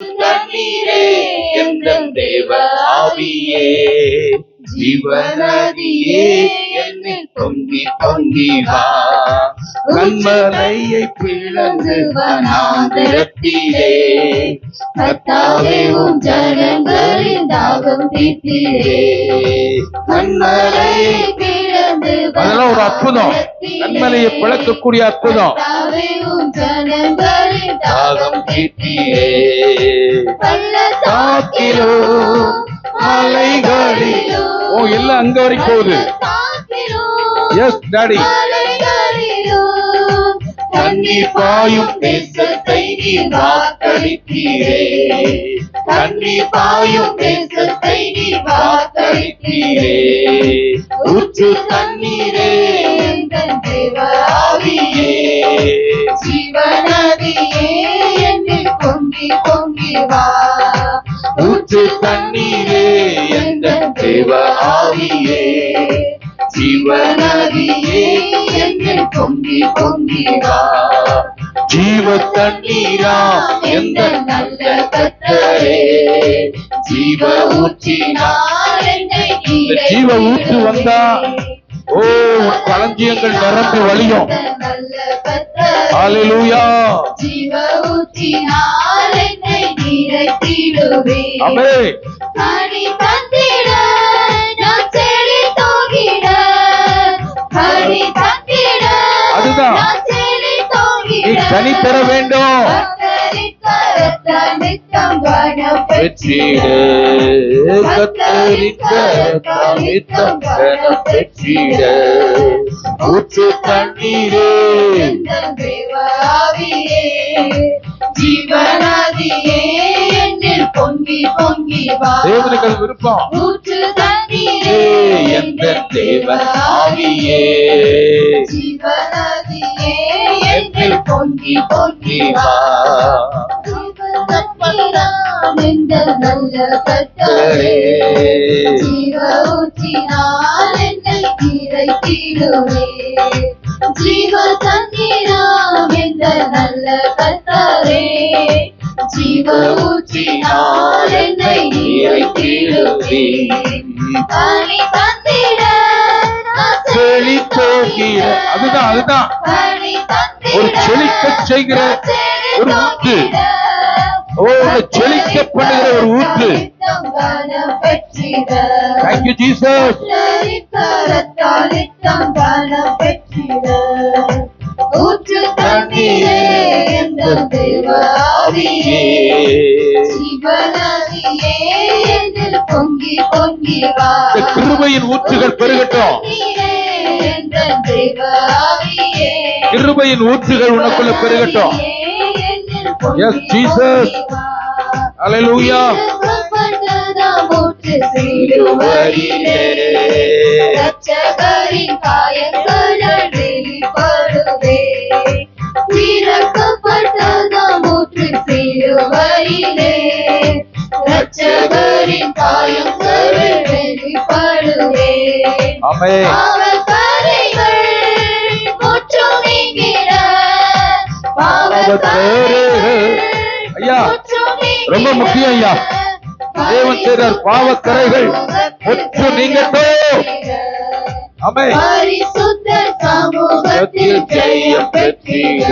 தண்ணீரே எந்த தேவ ஆவியே? ஜீவநதியே என்னில் பொங்கி பொங்கி வா. கண்மலையை பிளந்து வனாந்திரத்திலே கத்தாவே உம் ஜனங்களின் தாகம் தீர்த்தீரே கண்மலையை அற்புதம். கண்மலையை பிளக்கக்கூடிய அற்புதம். தாகம் மலைகளிலோ. ஓ எல்லாம் அங்க வரைக்கும் போகுது. எஸ் டாடி தண்ணீர் பாயும் தேசத்தை வாக்களித்தீரே தண்ணீர் பாயும் தேசத்தை நீர் வாக்களித்தீரே ஊற்று தண்ணீரே வா ஊற்று தண்ணீரே எங்கள் தேவ ஆவியே. ஜீவநதியே என்னில் பொங்கி பொங்கி வா. ஜீவ தண்ணீரா எந்த நல்ல கத்தரே. ஜீவ ஊற்றினார் என்னை ஜீவ ஊற்று வந்தா ஓ களஞ்சியங்கள் நிரம்பி வழியும். ஹalleluya. ஜீவ ஊற்றினார் என்னை அமே கனி தந்திட நான் செடி தோகிட கனி தந்திட அதுதான். நான் செடி நீ தோகிட கனி பெற வேண்டும் பெற்றிடு கத்தரிக்க நித்தம் பெற பெற்றிட ஊற்று தண்ணீரே. ஜீவனதியே தேவனுக்கு விருப்பம். எந்த தேவ ஆவியே ஜீவனதியே என்னில் பொங்கி பொங்கி வா. நல்ல கட்டளை. ஜீவ ஊற்றினால் என்னை இறைத்திடுவே ஜீவ தண்ணீராம் என்ற நல்ல கத்தரே ஜீவ ஊற்றினால் பணி தந்திட நான் செழித்தோகிற அதுதான் அதுதான். ஒரு செழிக்கச் செய்கிற ஒரு ஊற்று. ஓ செழிக்க பண்ணுகிற ஒரு ஊற்று. தேங்க்யூ ஜீசஸ் ஊற்று தண்ணீரே எந்த தேவ கிருபையின் ஊற்றுகள் பெருகட்டும். கிருபையின் ஊற்றுகள் உனக்குள்ள பெருகட்டும். Yes, Jesus. Hallelujah. சிலுவையிலே ரட்சகரின் காயங்கள் ஆமே பாவக்கரைகள் முற்றும் நீங்கிட. ஐயா, ரொம்ப முக்கியம் ஐயா. தேவன் செய்தார் பாவக்கரைகள் முற்று நீங்கட்டும். ஆமே பரிசுத்த சமூகத்தில் ஜெயம் பெற்றிட